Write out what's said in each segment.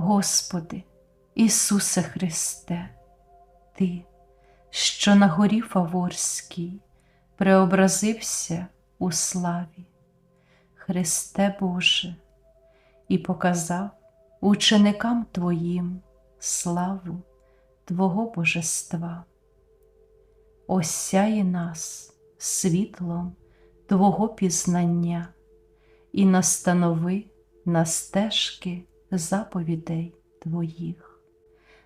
Господи, Ісусе Христе, Ти, що на горі Фаворській преобразився у славі, Христе Боже, і показав ученикам Твоїм славу Твого Божества. Осяє нас світлом Твого пізнання і настанови на стежки заповідей Твоїх,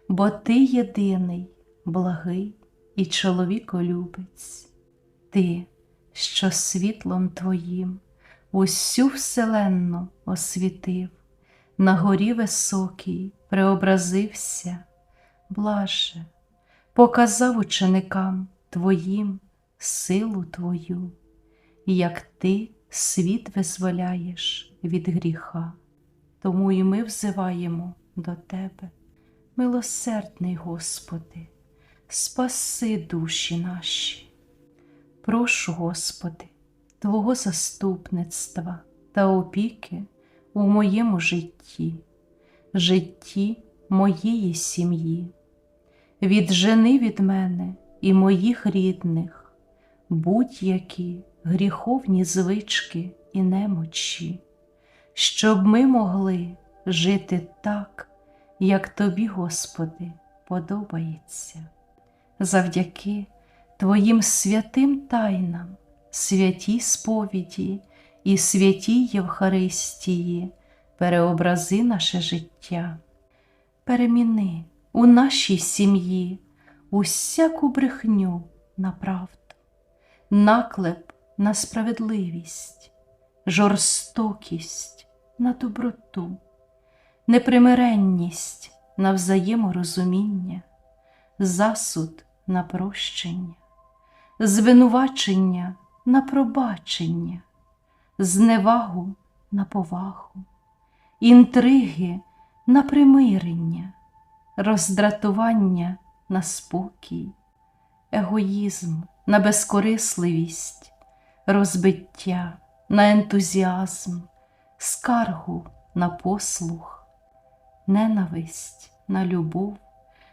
бо Ти єдиний, благий і чоловіколюбець, Ти, що світлом Твоїм усю вселенну освітив, на горі високій преобразився, блаже, показав ученикам Твоїм силу Твою, як Ти світ визволяєш від гріха. Тому і ми взиваємо до Тебе, милосердний Господи, спаси душі наші. Прошу, Господи, Твого заступництва та опіки у моєму житті, житті моєї сім'ї, віджени від мене і моїх рідних, будь-які гріховні звички і немочі, щоб ми могли жити так, як Тобі, Господи, подобається, завдяки Твоїм святим тайнам, святій сповіді і святій Євхаристії, переобрази наше життя, переміни у нашій сім'ї усяку брехню на правду, наклеп на справедливість, жорстокість на доброту, непримиренність на взаєморозуміння, засуд на прощення, звинувачення на пробачення, зневагу на повагу, інтриги на примирення, роздратування на спокій, егоїзм на безкорисливість, розбиття на ентузіазм, скаргу на послух, ненависть на любов,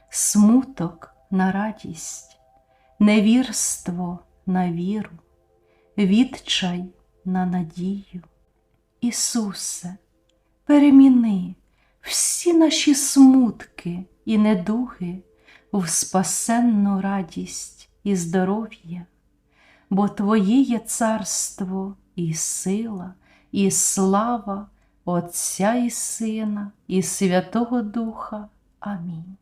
смуток на радість, невірство на віру, відчай на надію. Ісусе, переміни всі наші смутки і недуги в спасенну радість і здоров'я, бо Твоє є царство і сила, і слава Отця і Сина, і Святого Духа. Амінь.